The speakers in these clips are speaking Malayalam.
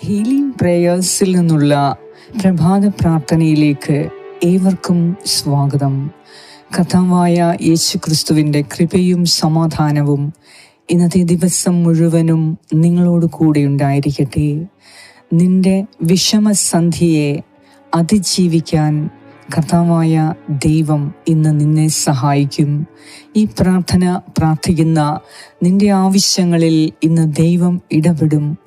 ഹീലിംഗ് പ്രേയേഴ്സിൽ നിന്നുള്ള പ്രഭാത പ്രാർത്ഥനയിലേക്ക് ഏവർക്കും സ്വാഗതം. കഥാവായ യേശു ക്രിസ്തുവിന്റെ കൃപയും സമാധാനവും ഇന്നത്തെ ദിവസം മുഴുവനും നിങ്ങളോട് കൂടെ ഉണ്ടായിരിക്കട്ടെ. നിന്റെ വിഷമസന്ധിയെ അതിജീവിക്കാൻ കർത്താവായ ദൈവം ഇന്ന് നിന്നെ സഹായിക്കും. ഈ പ്രാർത്ഥന പ്രാർത്ഥിക്കുന്ന നിന്റെ ആവശ്യങ്ങളിൽ ഇന്ന് ദൈവം ഇടപെടും.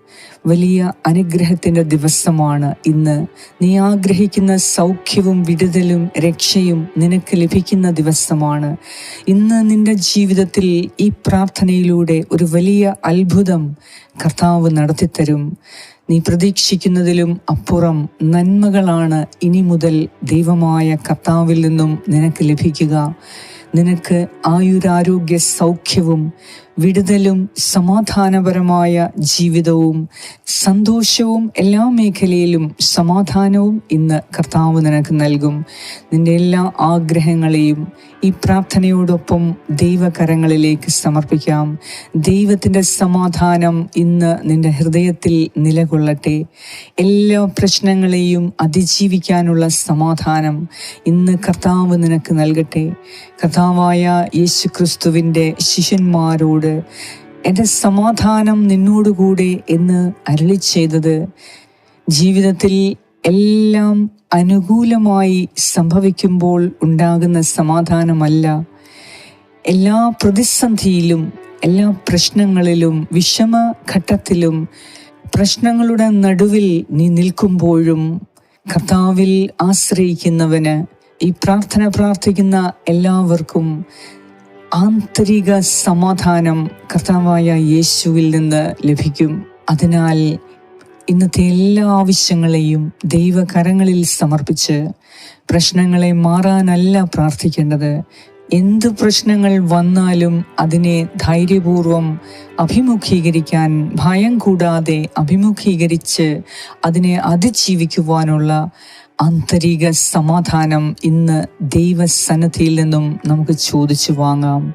വലിയ അനുഗ്രഹത്തിന്റെ ദിവസമാണ് ഇന്ന്. നീ ആഗ്രഹിക്കുന്ന സൗഖ്യവും വിടുതലും രക്ഷയും നിനക്ക് ലഭിക്കുന്ന ദിവസമാണ്. ഇന്ന് നിന്റെ ജീവിതത്തിൽ ഈ പ്രാർത്ഥനയിലൂടെ ഒരു വലിയ അത്ഭുതം കർത്താവ് നടത്തിത്തരും. നീ പ്രതീക്ഷിക്കുന്നതിലും അപ്പുറം നന്മകളാണ് ഇനി മുതൽ ദൈവമായ കർത്താവിൽ നിന്നും നിനക്ക് ലഭിക്കുക. നിനക്ക് ആയുരാരോഗ്യ സൗഖ്യവും വിടുതലും സമാധാനപരമായ ജീവിതവും സന്തോഷവും എല്ലാ മേഖലയിലും സമാധാനവും ഇന്ന് കർത്താവ് നിനക്ക് നൽകും. നിന്റെ എല്ലാ ആഗ്രഹങ്ങളെയും ഈ പ്രാർത്ഥനയോടൊപ്പം ദൈവകരങ്ങളിലേക്ക് സമർപ്പിക്കാം. ദൈവത്തിന്റെ സമാധാനം ഇന്ന് നിന്റെ ഹൃദയത്തിൽ നിലകൊള്ളട്ടെ. എല്ലാ പ്രശ്നങ്ങളെയും അതിജീവിക്കാനുള്ള സമാധാനം ഇന്ന് കർത്താവ് നിനക്ക് നൽകട്ടെ. കർത്താവായ യേശു ക്രിസ്തുവിന്റെ ശിഷ്യന്മാരോട് എന്റെ സമാധാനം നിന്നോടുകൂടെ എന്ന് അരളി ചെയ്തത് ജീവിതത്തിൽ എല്ലാം അനുകൂലമായി സംഭവിക്കുമ്പോൾ ഉണ്ടാകുന്ന സമാധാനമല്ല. എല്ലാ പ്രതിസന്ധിയിലും എല്ലാ പ്രശ്നങ്ങളിലും വിഷമ ഘട്ടത്തിലും പ്രശ്നങ്ങളുടെ നടുവിൽ നീ നിൽക്കുമ്പോഴും കർത്താവിൽ ആശ്രയിക്കുന്നവന് ഈ പ്രാർത്ഥന പ്രാർത്ഥിക്കുന്ന എല്ലാവർക്കും ആന്തരിക സമാധാനം കർത്താവായ യേശുവിൽ നിന്ന് ലഭിക്കും. അതിനാൽ ഇന്നത്തെ എല്ലാ ആവശ്യങ്ങളെയും ദൈവകരങ്ങളിൽ സമർപ്പിച്ച് പ്രശ്നങ്ങളെ മാറാനല്ല പ്രാർത്ഥിക്കേണ്ടത്. എന്ത് പ്രശ്നങ്ങൾ വന്നാലും അതിനെ ധൈര്യപൂർവം അഭിമുഖീകരിക്കാൻ ഭയം കൂടാതെ അഭിമുഖീകരിച്ച് അതിനെ അതിജീവിക്കുവാനുള്ള ആന്തരിക സമാധാനം ഇന്ന് ദൈവസന്നദ്ധിയിൽ നിന്നും നമുക്ക് ചോദിച്ചു വാങ്ങാം.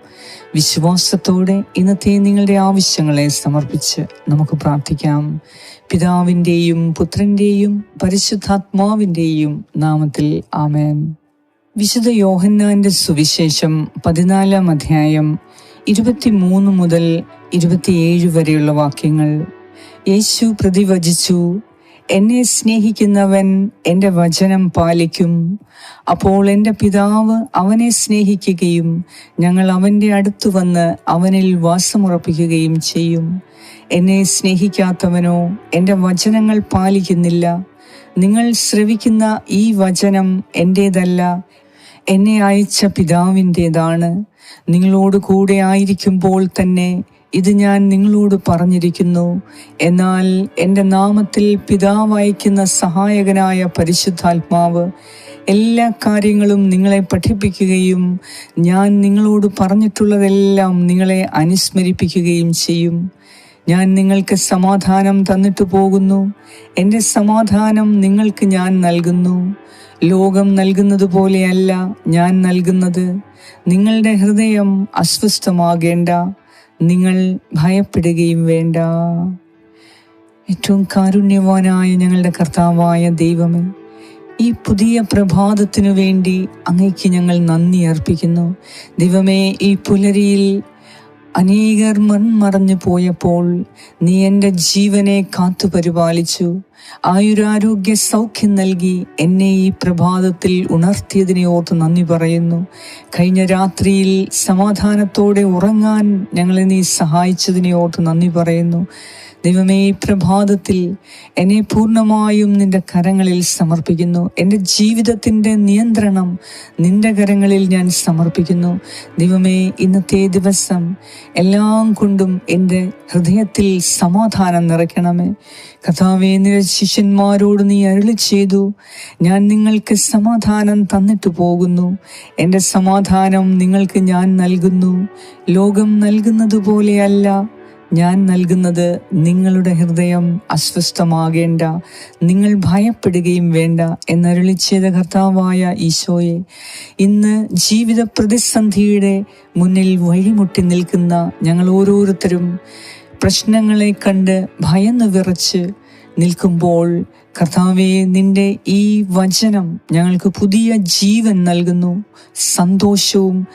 വിശ്വാസത്തോടെ ഇന്നത്തെ നിങ്ങളുടെ ആവശ്യങ്ങളെ സമർപ്പിച്ച് നമുക്ക് പ്രാർത്ഥിക്കാം. പിതാവിന്റെയും പുത്രന്റെയും പരിശുദ്ധാത്മാവിന്റെയും നാമത്തിൽ ആമേൻ. വിശുദ്ധ യോഹന്നാന്റെ സുവിശേഷം പതിനാലാം അധ്യായം ഇരുപത്തിമൂന്ന് മുതൽ ഇരുപത്തിയേഴ് വരെയുള്ള വാക്യങ്ങൾ. യേശു പ്രതിവചിച്ചു എന്നെ സ്നേഹിക്കുന്നവൻ എന്റെ വചനം പാലിക്കും. അപ്പോൾ എന്റെ പിതാവ് അവനെ സ്നേഹിക്കുകയും ഞങ്ങൾ അവന്റെ അടുത്ത് വന്ന് അവനിൽ വാസമുറപ്പിക്കുകയും ചെയ്യും. എന്നെ സ്നേഹിക്കാത്തവനോ എന്റെ വചനങ്ങൾ പാലിക്കുന്നില്ല. നിങ്ങൾ ശ്രവിക്കുന്ന ഈ വചനം എന്റേതല്ല എന്നെ അയച്ച പിതാവിന്റേതാണ് നിങ്ങളോട് കൂടെ ആയിരിക്കുമ്പോൾ തന്നെ ഇത് ഞാൻ നിങ്ങളോട് പറഞ്ഞിരിക്കുന്നു. എന്നാൽ എന്റെ നാമത്തിൽ പിതാവ് അയക്കുന്ന സഹായകനായ പരിശുദ്ധാത്മാവ് എല്ലാ കാര്യങ്ങളും നിങ്ങളെ പഠിപ്പിക്കുകയും ഞാൻ നിങ്ങളോട് പറഞ്ഞിട്ടുള്ളതെല്ലാം നിങ്ങളെ അനുസ്മരിപ്പിക്കുകയും ചെയ്യും. ഞാൻ നിങ്ങൾക്ക് സമാധാനം തന്നിട്ടു പോകുന്നു. എന്റെ സമാധാനം നിങ്ങൾക്ക് ഞാൻ നൽകുന്നു. ലോകം നൽകുന്നത് പോലെയല്ല ഞാൻ നൽകുന്നത്. നിങ്ങളുടെ ഹൃദയം അസ്വസ്ഥമാകേണ്ട. നിങ്ങൾ ഭയപ്പെടുകയും വേണ്ട. ഏറ്റവും കാരുണ്യവാനായ ഞങ്ങളുടെ കർത്താവായ ദൈവമേ ഈ പുതിയ പ്രഭാതത്തിനു വേണ്ടി അങ്ങയ്ക്ക് ഞങ്ങൾ നന്ദി അർപ്പിക്കുന്നു. ദൈവമേ ഈ പുലരിയിൽ അനേകർ മൺമറഞ്ഞു പോയപ്പോൾ നീ എന്റെ ജീവനെ കാത്തു പരിപാലിച്ചു ആയുരാരോഗ്യ സൗഖ്യം നൽകി എന്നെ ഈ പ്രഭാതത്തിൽ ഉണർത്തിയതിനെ ഓർത്ത് നന്ദി പറയുന്നു. കഴിഞ്ഞ രാത്രിയിൽ സമാധാനത്തോടെ ഉറങ്ങാൻ ഞങ്ങളെ നീ സഹായിച്ചതിനെ ഓർത്ത് നന്ദി പറയുന്നു. ദൈവമേ ഈ പ്രഭാതത്തിൽ എന്നെ പൂർണമായും നിന്റെ കരങ്ങളിൽ സമർപ്പിക്കുന്നു. എന്റെ ജീവിതത്തിന്റെ നിയന്ത്രണം നിന്റെ കരങ്ങളിൽ ഞാൻ സമർപ്പിക്കുന്നു. ദൈവമേ ഇന്നത്തെ ദിവസം എല്ലാം കൊണ്ടും എന്റെ ഹൃദയത്തിൽ സമാധാനം നിറയ്ക്കണമേ. കഥാവേ നിന്റെ ശിഷ്യന്മാരോട് നീ അരുളി ചെയ്തു. ഞാൻ നിങ്ങൾക്ക് സമാധാനം തന്നിട്ടു പോകുന്നു. എന്റെ സമാധാനം നിങ്ങൾക്ക് ഞാൻ നൽകുന്നു. ലോകം നൽകുന്നത് പോലെയല്ല. ഞാൻ നൽകുന്നത് നിങ്ങളുടെ ഹൃദയം അസ്വസ്ഥമാകേണ്ട നിങ്ങൾ ഭയപ്പെടുകയും വേണ്ട എന്നരുളി ചെയ്ത കർത്താവായ ഈശോയെ. ഇന്ന് ജീവിത പ്രതിസന്ധിയുടെ മുന്നിൽ വഴിമുട്ടി നിൽക്കുന്ന ഞങ്ങൾ ഓരോരുത്തരും പ്രശ്നങ്ങളെ കണ്ട് ഭയന്ന് വിറച്ച് നിൽക്കുമ്പോൾ കർത്താവെ നിന്റെ ഈ വചനം ഞങ്ങൾക്ക് പുതിയ ജീവൻ നൽകുന്നു സന്തോഷവും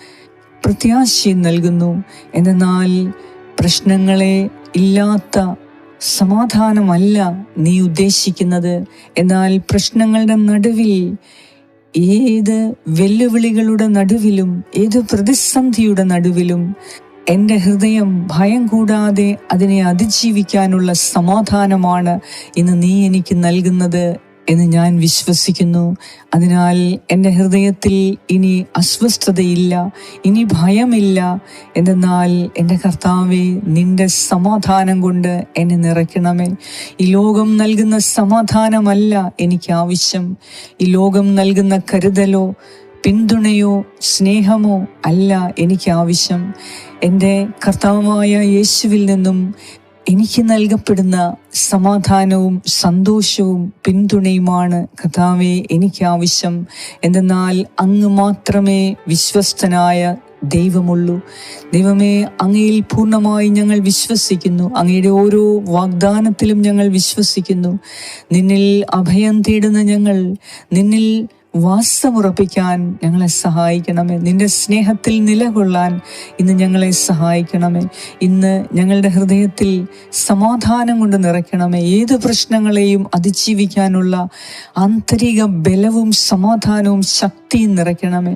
പ്രത്യാശയും നൽകുന്നു. എന്നാൽ പ്രശ്നങ്ങളെ ഇല്ലാത്ത സമാധാനമല്ല നീ ഉദ്ദേശിക്കുന്നത്. എന്നാൽ പ്രശ്നങ്ങളുടെ നടുവിൽ ഏത് വെല്ലുവിളികളുടെ നടുവിലും ഏത് പ്രതിസന്ധിയുടെ നടുവിലും എന്റെ ഹൃദയം ഭയം കൂടാതെ അതിനെ അതിജീവിക്കാനുള്ള സമാധാനമാണ് ഇന്ന് നീ എനിക്ക് നൽകുന്നത് എന്ന് ഞാൻ വിശ്വസിക്കുന്നു. അതിനാൽ എന്റെ ഹൃദയത്തിൽ ഇനി അസ്വസ്ഥതയില്ല ഇനി ഭയമില്ല. എന്തെന്നാൽ എന്റെ കർത്താവെ നിന്റെ സമാധാനം കൊണ്ട് എന്നെ നിറയ്ക്കണമേ. ഈ ലോകം നൽകുന്ന സമാധാനമല്ല എനിക്ക് ആവശ്യം. ഈ ലോകം നൽകുന്ന കരുതലോ പിന്തുണയോ സ്നേഹമോ അല്ല എനിക്ക് ആവശ്യം. എന്റെ കർത്താവായ യേശുവിൽ നിന്നും എനിക്ക് നൽകപ്പെടുന്ന സമാധാനവും സന്തോഷവും പിന്തുണയുമാണ് കഥാവെ എനിക്ക് ആവശ്യം. എന്തെന്നാൽ അങ്ങ് മാത്രമേ വിശ്വസ്തനായ ദൈവമുള്ളൂ. ദൈവമേ അങ്ങയിൽ പൂർണമായി ഞങ്ങൾ വിശ്വസിക്കുന്നു. അങ്ങയുടെ ഓരോ വാഗ്ദാനത്തിലും ഞങ്ങൾ വിശ്വസിക്കുന്നു. നിന്നിൽ അഭയം തേടുന്ന ഞങ്ങൾ നിന്നിൽ വാസമുറപ്പിക്കാൻ ഞങ്ങളെ സഹായിക്കണമേ. നിന്റെ സ്നേഹത്തിൽ നിലകൊള്ളാൻ ഇന്ന് ഞങ്ങളെ സഹായിക്കണമേ. ഇന്ന് ഞങ്ങളുടെ ഹൃദയത്തിൽ സമാധാനം കൊണ്ട് നിറയ്ക്കണമേ. ഏത് പ്രശ്നങ്ങളെയും അതിജീവിക്കാനുള്ള ആന്തരിക ബലവും സമാധാനവും ശക്തിയും നിറയ്ക്കണമേ.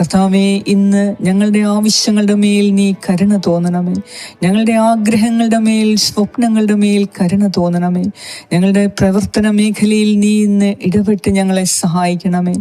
കർത്താവേ ഇന്ന് ഞങ്ങളുടെ ആവശ്യങ്ങളുടെ മേൽ നീ കരുണ തോന്നണമേ. ഞങ്ങളുടെ ആഗ്രഹങ്ങളുടെ മേൽ സ്വപ്നങ്ങളുടെ മേൽ കരുണ തോന്നണമേ. ഞങ്ങളുടെ പ്രവർത്തന മേഖലയിൽ നീ ഇന്ന് ഇടപെട്ട് ഞങ്ങളെ സഹായിക്കണമേ.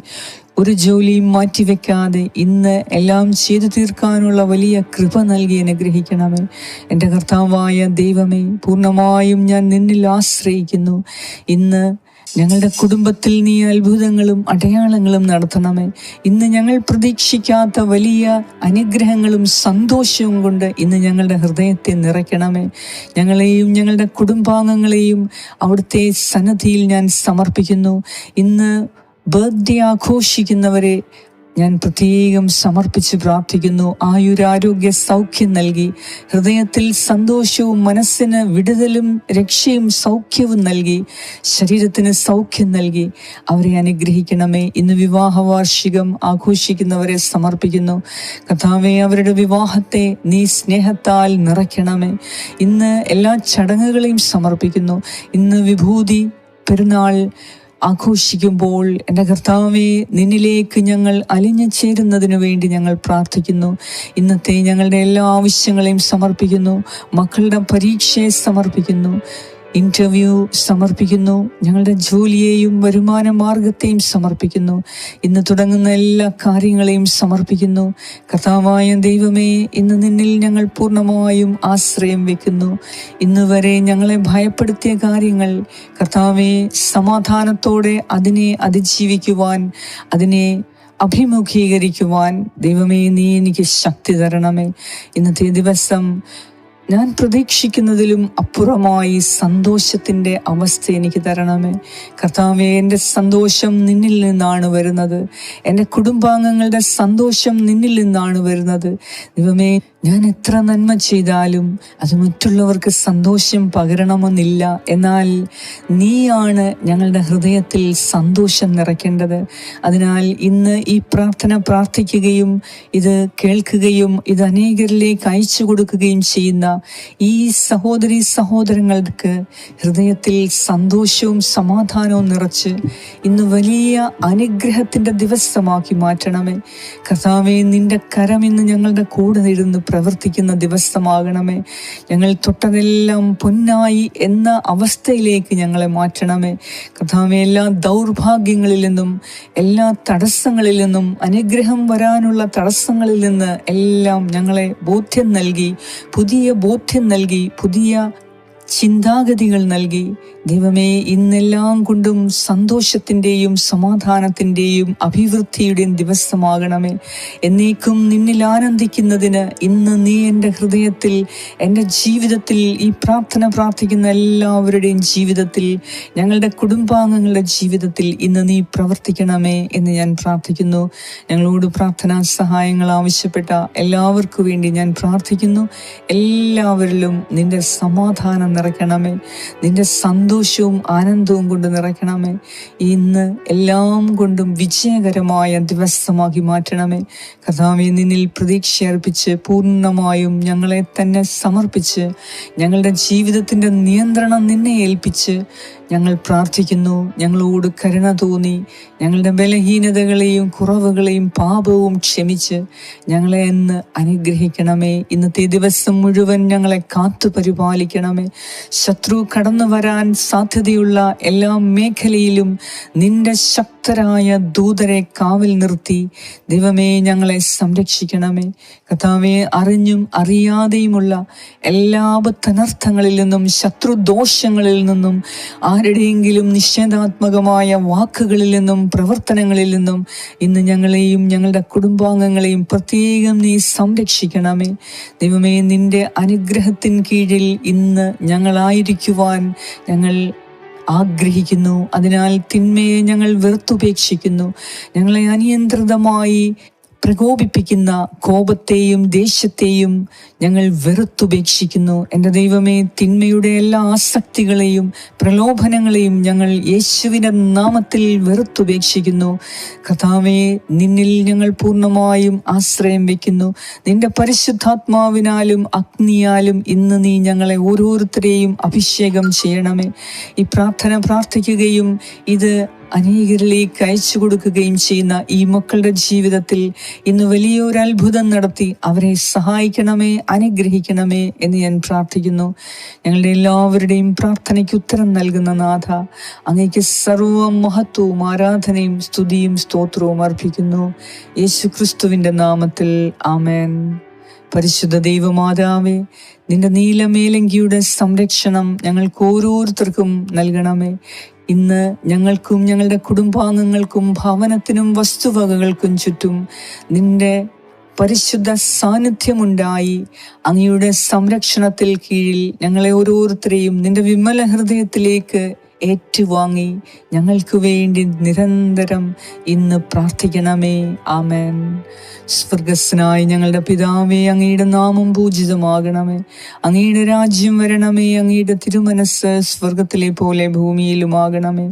ഒരു ജോലിയും മാറ്റിവെക്കാതെ ഇന്ന് എല്ലാം ചെയ്തു തീർക്കാനുള്ള വലിയ കൃപ നൽകി അനുഗ്രഹിക്കണമേ. എന്റെ കർത്താവായ ദൈവമേ പൂർണമായും ഞാൻ നിന്നിൽ ആശ്രയിക്കുന്നു. ഇന്ന് ഞങ്ങളുടെ കുടുംബത്തിൽ നീ അത്ഭുതങ്ങളും അടയാളങ്ങളും നടത്തണമേ. ഇന്ന് ഞങ്ങൾ പ്രതീക്ഷിക്കാത്ത വലിയ അനുഗ്രഹങ്ങളും സന്തോഷവും കൊണ്ട് ഇന്ന് ഞങ്ങളുടെ ഹൃദയത്തെ നിറയ്ക്കണമേ. ഞങ്ങളെയും ഞങ്ങളുടെ കുടുംബാംഗങ്ങളെയും അവിടുത്തെ സന്നദ്ധിയിൽ ഞാൻ സമർപ്പിക്കുന്നു. ഇന്ന് ബർത്ത്ഡേ ആഘോഷിക്കുന്നവരെ ഞാൻ പ്രത്യേകം സമർപ്പിച്ച് പ്രാർത്ഥിക്കുന്നു. ആയുരാരോഗ്യ സൗഖ്യം നൽകി. ഹൃദയത്തിൽ സന്തോഷവും മനസ്സിന് വിടുതലും രക്ഷയും സൗഖ്യവും നൽകി. ശരീരത്തിന് സൗഖ്യം നൽകി. അവരെ അനുഗ്രഹിക്കണമേ. ഇന്ന് വിവാഹ വാർഷികം ആഘോഷിക്കുന്നവരെ സമർപ്പിക്കുന്നു. കഥാവെ അവരുടെ വിവാഹത്തെ നീ സ്നേഹത്താൽ നിറയ്ക്കണമേ. ഇന്ന് എല്ലാ ചടങ്ങുകളെയും സമർപ്പിക്കുന്നു. ഇന്ന് വിഭൂതി പെരുന്നാൾ ആഘോഷിക്കുമ്പോൾ എന്റെ കർത്താവെ നിന്നിലേക്ക് ഞങ്ങൾ അലിഞ്ഞു ചേരുന്നതിന് വേണ്ടി ഞങ്ങൾ പ്രാർത്ഥിക്കുന്നു. ഇന്നത്തെ ഞങ്ങളുടെ എല്ലാ ആവശ്യങ്ങളെയും സമർപ്പിക്കുന്നു. മക്കളുടെ പരീക്ഷയെ സമർപ്പിക്കുന്നു. ഇന്റർവ്യൂ സമർപ്പിക്കുന്നു. ഞങ്ങളുടെ ജോലിയെയും വരുമാന മാർഗത്തെയും സമർപ്പിക്കുന്നു. ഇന്ന് തുടങ്ങുന്ന എല്ലാ കാര്യങ്ങളെയും സമർപ്പിക്കുന്നു. കഥാവായ ദൈവമേ ഇന്ന് നിന്നിൽ ഞങ്ങൾ പൂർണമായും ആശ്രയം വെക്കുന്നു. ഇന്ന് വരെ ഞങ്ങളെ ഭയപ്പെടുത്തിയ കാര്യങ്ങൾ കർത്താവെ സമാധാനത്തോടെ അതിനെ അതിജീവിക്കുവാൻ അതിനെ അഭിമുഖീകരിക്കുവാൻ ദൈവമേ നീ എനിക്ക് ശക്തി തരണമേ. ഇന്നത്തെ ദിവസം ഞാൻ പ്രതീക്ഷിക്കുന്നതിലും അപ്പുറമായി സന്തോഷത്തിന്റെ അവസ്ഥ എനിക്ക് തരണമേ. കർത്താവെ എന്റെ സന്തോഷം നിന്നിൽ നിന്നാണ് വരുന്നത്. എന്റെ കുടുംബാംഗങ്ങളുടെ സന്തോഷം നിന്നിൽ നിന്നാണ് വരുന്നത്. ദൈവമേ ഞാൻ എത്ര നന്മ ചെയ്താലും അത് മറ്റുള്ളവർക്ക് സന്തോഷം പകരണമെന്നില്ല. എന്നാൽ നീയാണ് ഞങ്ങളുടെ ഹൃദയത്തിൽ സന്തോഷം നിറയ്ക്കേണ്ടത്. അതിനാൽ ഇന്ന് ഈ പ്രാർത്ഥന പ്രാർത്ഥിക്കുകയും ഇത് കേൾക്കുകയും ഇത് അനേകരിലേക്ക് അയച്ചു കൊടുക്കുകയും ചെയ്യുന്ന ഈ സഹോദരി സഹോദരങ്ങൾക്ക് ഹൃദയത്തിൽ സന്തോഷവും സമാധാനവും നിറച്ച് ഇന്ന് വലിയ അനുഗ്രഹത്തിന്റെ ദിവസമാക്കി മാറ്റണമേ. കർത്താവെ നിന്റെ കരം ഇന്ന് ഞങ്ങളുടെ കൂടെ ഇരുന്ന് പ്രവർത്തിക്കുന്ന ദിവസമാകണമേ. ഞങ്ങൾ തൊട്ടതെല്ലാം പൊന്നായി എന്ന അവസ്ഥയിലേക്ക് ഞങ്ങളെ മാറ്റണമേ. കർത്താവെ എല്ലാ ദൗർഭാഗ്യങ്ങളിൽ നിന്നും എല്ലാ തടസ്സങ്ങളിൽ നിന്നും അനുഗ്രഹം വരാനുള്ള തടസ്സങ്ങളിൽ നിന്ന് എല്ലാം ഞങ്ങളെ ബോധ്യം നൽകി പുതിയ ബോധ്യം നൽകി പുതിയ ചിന്താഗതികൾ നൽകി. ദൈവമേ ഇന്നെല്ലാം കൊണ്ടും സന്തോഷത്തിന്റെയും സമാധാനത്തിന്റെയും അഭിവൃദ്ധിയുടെയും ദിവസമാകണമേ. എന്നേക്കും നിന്നിൽ ആനന്ദിക്കുന്നതിന് ഇന്ന് നീ എന്റെ ഹൃദയത്തിൽ എന്റെ ജീവിതത്തിൽ ഈ പ്രാർത്ഥന പ്രാർത്ഥിക്കുന്ന എല്ലാവരുടെയും ജീവിതത്തിൽ ഞങ്ങളുടെ കുടുംബാംഗങ്ങളുടെ ജീവിതത്തിൽ ഇന്ന് നീ പ്രവർത്തിക്കണമേ എന്ന് ഞാൻ പ്രാർത്ഥിക്കുന്നു. ഞങ്ങളോട് പ്രാർത്ഥനാ സഹായങ്ങൾ ആവശ്യപ്പെട്ട എല്ലാവർക്കും വേണ്ടി ഞാൻ പ്രാർത്ഥിക്കുന്നു. എല്ലാവരിലും നിന്റെ സമാധാനം നിറയ്ക്കണമേ. നിന്റെ സന്തോഷവും ആനന്ദവും കൊണ്ട് നിറയ്ക്കണമേ. ഇന്ന് എല്ലാം കൊണ്ടും വിജയകരമായ ദിവസമാക്കി മാറ്റണമേ. കഥാവെ നിന്നിൽ പ്രതീക്ഷ അർപ്പിച്ച് പൂർണമായും ഞങ്ങളെ തന്നെ സമർപ്പിച്ച് ഞങ്ങളുടെ ജീവിതത്തിന്റെ നിയന്ത്രണം നിന്നെ ഏൽപ്പിച്ച് ഞങ്ങൾ പ്രാർത്ഥിക്കുന്നു ഞങ്ങളോട് കരുണ തോന്നി ഞങ്ങളുടെ ബലഹീനതകളെയും കുറവുകളെയും പാപവും ക്ഷമിച്ച് ഞങ്ങളെ എന്ന് അനുഗ്രഹിക്കണമേ. ഇന്നത്തെ ദിവസം മുഴുവൻ ഞങ്ങളെ കാത്തു പരിപാലിക്കണമേ. ശത്രു കടന്നു വരാൻ സാധ്യതയുള്ള എല്ലാ മേഖലയിലും നിന്റെ ശക്തരായ ദൂതരെ കാവൽ നിർത്തി ദൈവമേ ഞങ്ങളെ സംരക്ഷിക്കണമേ. കഥാവെ അറിഞ്ഞും അറിയാതെയുമുള്ള എല്ലാ അബദ്ധനർത്ഥങ്ങളിൽ നിന്നും ശത്രുദോഷങ്ങളിൽ നിന്നും ആരുടെയെങ്കിലും നിഷേധാത്മകമായ വാക്കുകളിൽ നിന്നും പ്രവർത്തനങ്ങളിൽ നിന്നും ഇന്ന് ഞങ്ങളെയും ഞങ്ങളുടെ കുടുംബാംഗങ്ങളെയും പ്രത്യേകം നീ സംരക്ഷിക്കണമേ. ദൈവമേ നിന്റെ അനുഗ്രഹത്തിൻ കീഴിൽ ഇന്ന് ഞങ്ങളായിരിക്കുവാൻ ഞങ്ങൾ ആഗ്രഹിക്കുന്നു. അതിനാൽ തിന്മയെ ഞങ്ങൾ വെറുത്തുപേക്ഷിക്കുന്നു. ഞങ്ങളെ അനിയന്ത്രിതമായി പ്രകോപിപ്പിക്കുന്ന കോപത്തെയും ദേഷ്യത്തെയും ഞങ്ങൾ വെറുത്തുപേക്ഷിക്കുന്നു. എന്റെ ദൈവമേ തിന്മയുടെ എല്ലാ ആസക്തികളെയും പ്രലോഭനങ്ങളെയും ഞങ്ങൾ യേശുവിന്റെ നാമത്തിൽ വെറുത്തുപേക്ഷിക്കുന്നു. കഥാവെ നിന്നിൽ ഞങ്ങൾ പൂർണമായും ആശ്രയം വയ്ക്കുന്നു. നിന്റെ പരിശുദ്ധാത്മാവിനാലും അഗ്നിയാലും ഇന്ന് നീ ഞങ്ങളെ ഓരോരുത്തരെയും അഭിഷേകം ചെയ്യണമേ. ഈ പ്രാർത്ഥന പ്രാർത്ഥിക്കുകയും ഇത് അനേകരിലേക്ക് അയച്ചു കൊടുക്കുകയും ചെയ്യുന്ന ഈ മക്കളുടെ ജീവിതത്തിൽ ഇന്ന് വലിയൊരു അത്ഭുതം നടത്തി അവരെ സഹായിക്കണമേ അനുഗ്രഹിക്കണമേ എന്ന് ഞാൻ പ്രാർത്ഥിക്കുന്നു. ഞങ്ങളുടെ എല്ലാവരുടെയും പ്രാർത്ഥനയ്ക്ക് ഉത്തരം നൽകുന്ന നാഥ അങ്ങേക്ക് സർവ മഹത്വവും ആരാധനയും സ്തുതിയും സ്തോത്രവും അർപ്പിക്കുന്നു. യേശു ക്രിസ്തുവിന്റെ നാമത്തിൽ ആമേൻ. പരിശുദ്ധ ദൈവമാതാവേ നിന്റെ നീലമേലങ്കിയുടെ സംരക്ഷണം ഞങ്ങൾക്ക് ഓരോരുത്തർക്കും നൽകണമേ. ഇന്ന് ഞങ്ങൾക്കും ഞങ്ങളുടെ കുടുംബാംഗങ്ങൾക്കും ഭവനത്തിനും വസ്തുവകകൾക്കും ചുറ്റും നിന്റെ പരിശുദ്ധ സാന്നിധ്യമുണ്ടായി. അങ്ങയുടെ സംരക്ഷണത്തിൽ കീഴിൽ ഞങ്ങളെ ഓരോരുത്തരെയും നിന്റെ വിമല ഹൃദയത്തിലേക്ക് ഏറ്റുവാങ്ങി ഞങ്ങൾക്ക് വേണ്ടി നിരന്തരം ഇന്ന് പ്രാർത്ഥിക്കണമേ. ആമേൻ. സ്വർഗസ്നായി ഞങ്ങളുടെ പിതാവേ അങ്ങയുടെ നാമം പൂജിതമാകണമേ. അങ്ങയുടെ രാജ്യം വരണമേ അങ്ങയുടെ തിരുമനസ് സ്വർഗത്തിലെ പോലെ ഭൂമിയിലുമാകണമേ.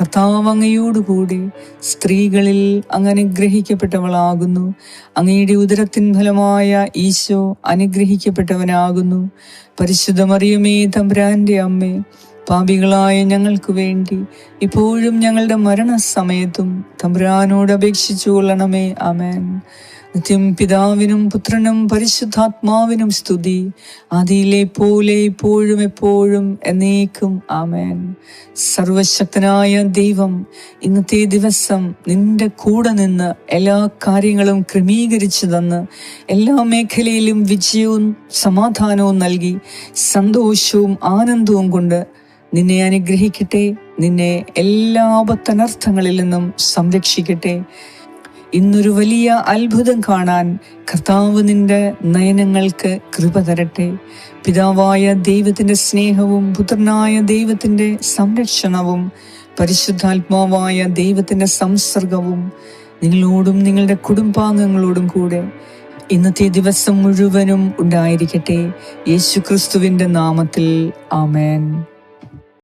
കർത്താവ് അങ്ങയോടുകൂടി സ്ത്രീകളിൽ അങ്ങ് അനുഗ്രഹിക്കപ്പെട്ടവളാകുന്നു അങ്ങയുടെ ഉദരത്തിൻ ഫലമായ ഈശോ അനുഗ്രഹിക്കപ്പെട്ടവനാകുന്നു. പരിശുദ്ധ മറിയമേ തമ്പുരാന്റെ അമ്മേ പാപികളായ ഞങ്ങൾക്ക് വേണ്ടി ഇപ്പോഴും ഞങ്ങളുടെ മരണസമയത്തും തമ്പുരാനോട് അപേക്ഷിച്ചു കൊള്ളണമേ. അമേൻ നിത്യം പിതാവിനും പുത്രനും പരിശുദ്ധാത്മാവിനും സ്തുതി. ആദിയിലെ പോലെ ഇപ്പോഴും എപ്പോഴും എന്നേക്കും ആമേൻ. സർവശക്തനായ ദൈവം ഇന്നത്തെ ദിവസം നിന്റെ കൂടെ നിന്ന് എല്ലാ കാര്യങ്ങളും ക്രമീകരിച്ചു തന്ന് എല്ലാ മേഖലയിലും വിജയവും സമാധാനവും നൽകി സന്തോഷവും ആനന്ദവും കൊണ്ട് നിന്നെ അനുഗ്രഹിക്കട്ടെ നിന്നെ എല്ലാ ആപത്തനർത്ഥങ്ങളിൽ നിന്നും സംരക്ഷിക്കട്ടെ. ഇന്നൊരു വലിയ അത്ഭുതം കാണാൻ കർത്താവ് നിന്റെ നയനങ്ങൾക്ക് കൃപ തരട്ടെ. പിതാവായ ദൈവത്തിന്റെ സ്നേഹവും പുത്രനായ ദൈവത്തിന്റെ സംരക്ഷണവും പരിശുദ്ധാത്മാവായ ദൈവത്തിന്റെ സംസർഗവും നിങ്ങളോടും നിങ്ങളുടെ കുടുംബാംഗങ്ങളോടും കൂടെ ഇന്നത്തെ ദിവസം മുഴുവനും ഉണ്ടായിരിക്കട്ടെ. യേശു ക്രിസ്തുവിന്റെ നാമത്തിൽ ആമേൻ.